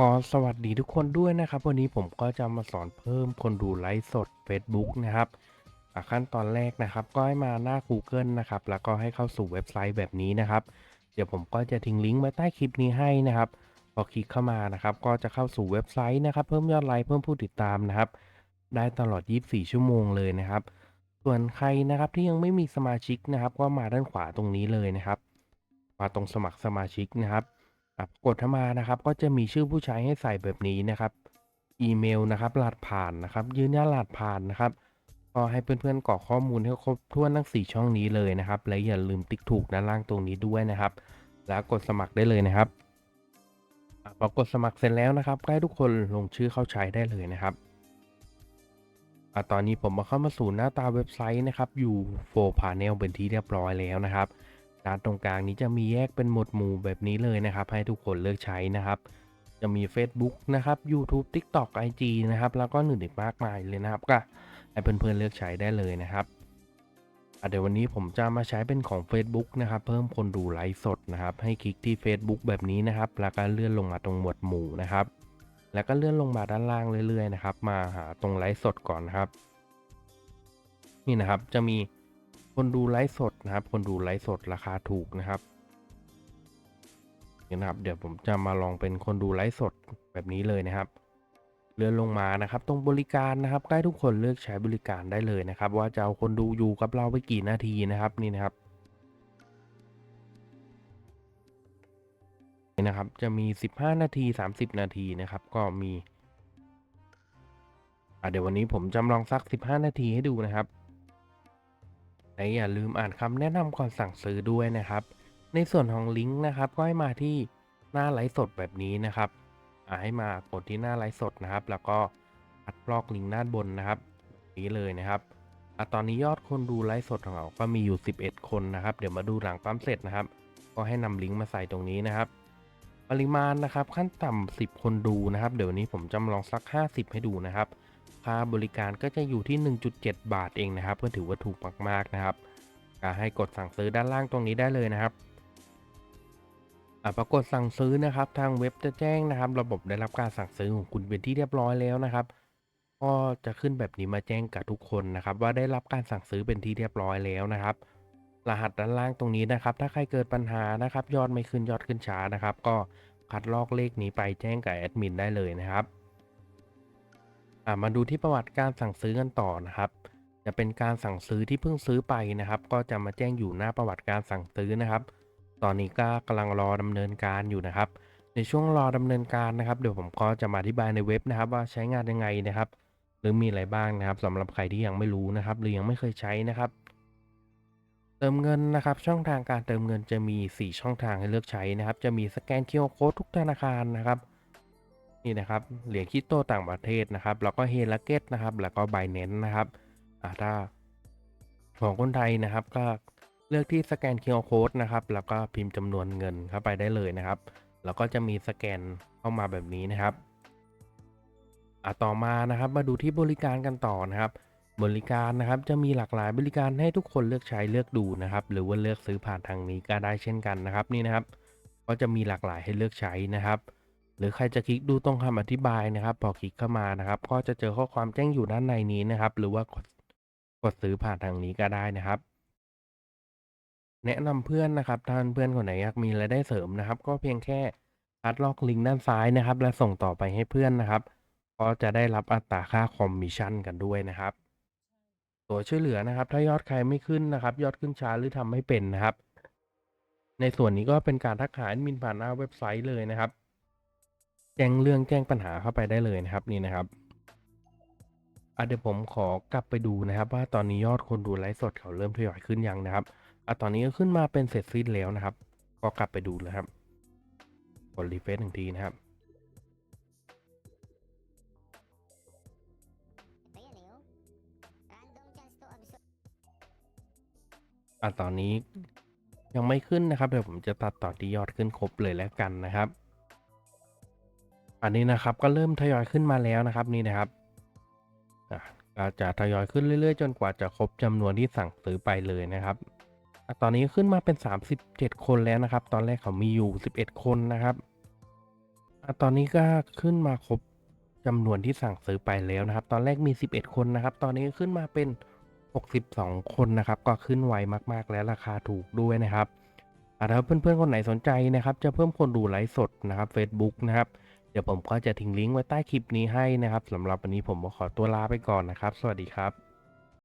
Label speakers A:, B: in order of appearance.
A: ขอสวัสดีทุกคนด้วยนะครับ วันนี้ผมก็จะมาสอนเพิ่มคนดูไลฟ์สด Facebook นะครับขั้นตอนแรกนะครับ ก็ให้มาหน้า Google นะครับ แล้วก็ให้เข้าสู่เว็บไซต์แบบนี้นะครับ เดี๋ยวผมก็จะทิ้งลิงก์ไว้ใต้คลิปนี้ให้นะครับ พอคลิกเข้ามานะครับ ก็จะเข้าสู่เว็บไซต์นะครับ เพิ่มยอดไลค์เพิ่มผู้ติดตามนะครับ ได้ตลอด 24 ชั่วโมงเลยนะครับ ส่วนใครนะครับที่ยังไม่มีสมาชิกนะครับ ก็มาด้านขวาตรงนี้เลยนะครับ มาตรงสมัครสมาชิกนะครับ ครับกดเข้ามานะครับก็จะมีชื่อผู้ใช้ให้ใส่แบบนี้นะครับ อีเมลนะครับรหัสผ่านนะครับ ยืนยันรหัสผ่านนะครับก็ให้เพื่อนๆกรอกข้อมูลให้ครบถ้วนทั้ง 4 ช่องนี้เลยนะครับ และอย่าลืมติ๊กถูกด้านล่างตรงนี้ด้วยนะครับ แล้วกดสมัครได้เลยนะครับพอกดสมัครเสร็จแล้วนะครับใก็ให้ทุกคนลงชื่อเข้าใช้ได้เลยนะครับอตอนนี้ผมมาเข้ามาสู่หน้าตาเว็บไซต์นะครับอยู่โฟพาเนลเป็นที่เรียบร้อยแล้วนะครับ ด้านตรงกลางนี้จะมีแยกเป็นหมวดหมู่แบบนี้เลยนะครับ ให้ทุกคนเลือกใช้นะครับ จะมี Facebook นะครับ YouTube TikTok IG นะครับ แล้วก็อื่นอีกมากมายเลยนะครับ ก็ให้เพื่อนๆเลือกใช้ได้เลยนะครับเดี๋ยววันนี้ผมจะมาใช้เป็นของ Facebook นะครับ เพิ่มคนดูไลฟ์สดนะครับ ให้คลิกที่ Facebook แบบนี้นะครับ แล้วก็เลื่อนลงมาตรงหมวดหมู่นะครับ แล้วก็เลื่อนลงมาด้านล่างเรื่อยๆนะครับ มาหาตรงไลฟ์สดก่อนนะครับ นี่นะครับจะมี คนดูไลฟ์สดนะครับ คนดูไลฟ์สดราคาถูกนะครับนะครับ เดี๋ยวผมจะมาลองเป็นคนดูไลฟ์สดแบบนี้เลยนะครับ เลื่อนลงมานะครับ ตรงบริการนะครับใกล้ทุกคนเลือกใช้บริการได้เลยนะครับ ว่าจะเอาคนดูอยู่กับเราไปกี่นาทีนะครับนี่นะครับนี่นะครับจะมี 15 นาที 30 นาทีนะครับ ก็มีเดี๋ยววันนี้ผมจำลองสัก 15 นาทีให้ดูนะครับ และอย่าลืมอ่านคำแนะนำก่อนสั่งซื้อด้วยนะครับ ในส่วนของลิงก์นะครับก็ให้มาที่หน้าไลฟ์สดแบบนี้นะครับให้มากดที่หน้าไลฟ์สดนะครับ แล้วก็คัดลอกลิงก์ด้านบนนะครับ นี้เลยนะครับอตอนนี้ยอดคนดูไลฟ์สดของเราก็มีอยู่ 11 คนนะครับ เดี๋ยวมาดูหลังปั๊มเสร็จนะครับ ก็ให้นำลิงก์มาใส่ตรงนี้นะครับ ปริมาณนะครับขั้นต่ำ10 คนดูนะครับ เดี๋ยวนี้ผมจำลองสัก 50 ให้ดูนะครับ ค่าบริการก็จะอยู่ที่ 1.7 บาทเองนะครับก็ถือว่าถูกมากๆนะครับก็ให้กดสั่งซื้อด้านล่างตรงนี้ได้เลยนะครับอะปรากฏสั่งซื้อนะครับทางเว็บจะแจ้งนะครับ ระบบได้รับการสั่งซื้อของคุณเป็นที่เรียบร้อยแล้วนะครับ ก็จะขึ้นแบบนี้มาแจ้งกับทุกคนนะครับ ว่าได้รับการสั่งซื้อเป็นที่เรียบร้อยแล้วนะครับ รหัสด้านล่างตรงนี้นะครับ ถ้าใครเกิดปัญหานะครับ ยอดไม่ขึ้นยอดขึ้นช้านะครับ ก็คัดลอกเลขนี้ไปแจ้งกับแอดมินได้เลยนะครับ อะมาดูที่ประวัติการสั่งซื้อกันต่อนะครับ จะเป็นการสั่งซื้อที่เพิ่งซื้อไปนะครับ ก็จะมาแจ้งอยู่หน้าประวัติการสั่งซื้อนะครับ ตอนนี้ก็กำลังรอดำเนินการอยู่นะครับ ในช่วงรอดำเนินการนะครับเดี๋ยวผมก็จะมาอธิบายในเว็บนะครับ ว่าใช้งานยังไงนะครับ หรือมีอะไรบ้างนะครับสำหรับใครที่ยังไม่รู้นะครับ หรือยังไม่เคยใช้นะครับ เติมเงินนะครับ ช่องทางการเติมเงินจะมี 4 ช่องทางให้เลือกใช้นะครับ จะมีสแกน QR Code ทุกธนาคารนะครับ นี่นะครับเหรียญคริปโตต่างประเทศนะครับแล้วก็เฮลักเก็ตนะครับแล้วก็ b บเนนนะครับอ่าถ้าของคนไทยนะครับก็เลือกที่สแกน QR Code นะครับ แล้วก็พิมพ์จำนวนเงินเข้าไปได้เลยนะครับ แล้วก็จะมีสแกนเข้ามาแบบนี้นะครับอ่าต่อมานะครับมาดูที่บริการกันต่อนะครับ บริการนะครับจะมีหลากหลายบริการให้ทุกคนเลือกใช้เลือกดูนะครับ หรือว่าเลือกซื้อผ่านทางนี้ก็ได้เช่นกันนะครับ นี่นะครับ ก็จะมีหลากหลายให้เลือกใช้นะครับ หรือใครจะคลิกดูตรงคำอธิบายนะครับ พอคลิกเข้ามานะครับ ก็จะเจอข้อความแจ้งอยู่ด้านในนี้นะครับ หรือว่ากดกดซื้อผ่านทางนี้ก็ได้นะครับ แนะนำเพื่อนนะครับท่านเพื่อนคนไหนอยากมีรายได้เสริมนะครับ ก็เพียงแค่คัดลอกลิงก์ด้านซ้ายนะครับ และส่งต่อไปให้เพื่อนนะครับ ก็จะได้รับอัตราค่าคอมมิชชั่นกันด้วยนะครับ ตัวช่วยเหลือนะครับ ถ้ายอดใครไม่ขึ้นนะครับ ยอดขึ้นช้าหรือทำไม่เป็นนะครับ ในส่วนนี้ก็เป็นการทักหาแอดมินผ่านหน้าเว็บไซต์เลยนะครับ แจ้งเรื่องแจ้งปัญหาเข้าไปได้เลยนะครับนี่นะครับอะเดี๋ยวผมขอกลับไปดูนะครับ ว่าตอนนี้ยอดคนดูไลฟ์สดเขาเริ่มทยอยขึ้นยังนะครับอะตอนนี้ก็ขึ้นมาเป็นเสร็จสิ้นแล้วนะครับ ก็กลับไปดูเลยครับกดรีเฟซหนึ่งทีนะครับอะตอนนี้ยังไม่ขึ้นนะครับเดี๋ยวผมจะตัดต่อที่ยอดขึ้นครบเลยแล้วกันนะครับ อันนี้นะครับก็เริ่มทยอยขึ้นมาแล้วนะครับนี่นะครับก็จะทยอยขึ้นเรื่อย ๆ จนกว่าจะครบจำนวนที่สั่งซื้อไปเลยนะครับตอนนี้ขึ้นมาเป็น 37 คนแล้วนะครับ ตอนแรกเขามีอยู่ 11 คนนะครับตอนนี้ก็ขึ้นมาครบจำนวนที่สั่งซื้อไปแล้วนะครับ ตอนแรกมี 11 คนนะครับ ตอนนี้ขึ้นมาเป็น 62 คนนะครับ ก็ขึ้นไวมากๆ และราคาถูกด้วยนะครับถ้าเพื่อนๆคนไหนสนใจนะครับ จะเพิ่มคนดูไลฟ์สดนะครับ Facebook นะครับ ดี๋ยวผมก็จะทิ้งลิงก์ไว้ใต้คลิปนี้ให้นะครับสำหรับวันนี้ผมก็ขอตัวลาไปก่อนนะครับ สวัสดีครับ